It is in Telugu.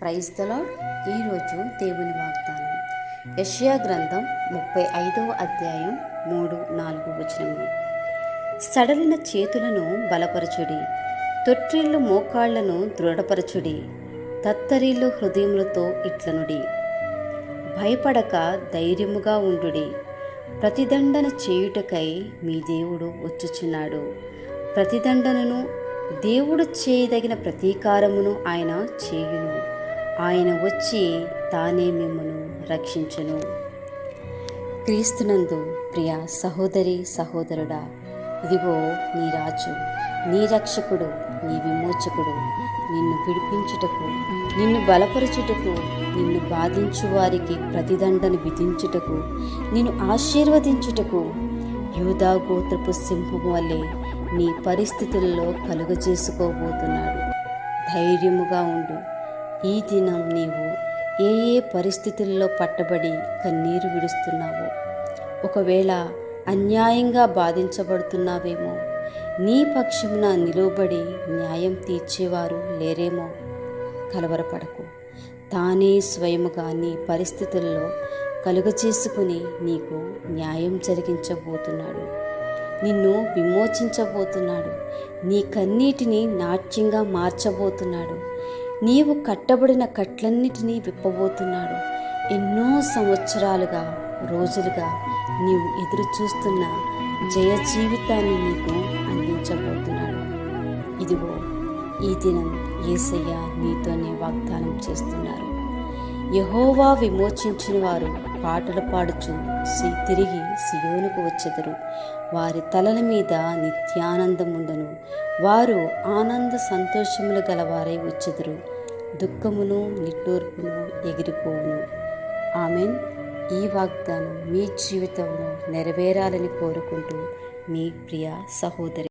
ప్రైజ్ దలాడ్ ఈరోజు దేవుని వాగ్దానం. యష్యా గ్రంథం ముప్పై ఐదవ అధ్యాయం మూడు నాలుగు వచనము సడలిన చేతులను బలపరచుడి తొట్టిల్లు మోకాళ్ళను దృఢపరచుడి తత్తరీళ్ళు హృదయములతో ఇట్లనుడి. భయపడక ధైర్యముగా ఉండుడి ప్రతిదండన చేయుటకై మీ దేవుడు వచ్చుచున్నాడు. ప్రతిదండనను దేవుడు చేయదగిన ప్రతీకారమును ఆయన చేయును. ఆయన వచ్చి తానే మిమ్మను రక్షించును. క్రీస్తునందు ప్రియ సహోదరి సహోదరుడా ఇదిగో నీ రాజు నీ రక్షకుడు నీ విమోచకుడు. నిన్ను విడిపించుటకు నిన్ను బలపరచుటకు నిన్ను బాధించు వారికి ప్రతిదండను విధించుటకు నిన్ను ఆశీర్వదించుటకు యూదా గోత్రపు సింహము వల్లే నీ పరిస్థితుల్లో కలుగజేసుకోబోతున్నాడు. ధైర్యముగా ఉండు. ఈ దినం నీవు ఏ ఏ పరిస్థితుల్లో పట్టబడి కన్నీరు విడుస్తున్నావో ఒకవేళ అన్యాయంగా బాధించబడుతున్నావేమో నీ పక్షమున నిలువబడి న్యాయం తీర్చేవారు లేరేమో కలవరపడకు. తానే స్వయముగా నీ పరిస్థితుల్లో కలుగచేసుకుని నీకు న్యాయం జరిగించబోతున్నాడు. నిన్ను విమోచించబోతున్నాడు. నీ కన్నీటిని నాట్యంగా మార్చబోతున్నాడు. నీవు కట్టబడిన కట్లన్నిటినీ విప్పబోతున్నాడు. ఎన్నో సంవత్సరాలుగా రోజులుగా నీవు ఎదురు చూస్తున్న జయ జీవితాన్ని నీకు అందించబోతున్నాడు. ఇదిగో ఈ దినం ఏసయ్య నీతోనే వాగ్దానం చేస్తున్నారు. యహోవా విమోచించిన వారు పాటలు పాడుచు సి తిరిగి సియోనుకు వచ్చెదరు. వారి తలల మీద నిత్యానందముండను. వారు ఆనంద సంతోషములు గలవారై వచ్చెదరు. దుఃఖమును నిట్టూర్పును ఎగిరిపోవును. ఆమెన్. ఈ వాగ్దానం మీ జీవితంలో నెరవేరాలని కోరుకుంటూ మీ ప్రియ సహోదరి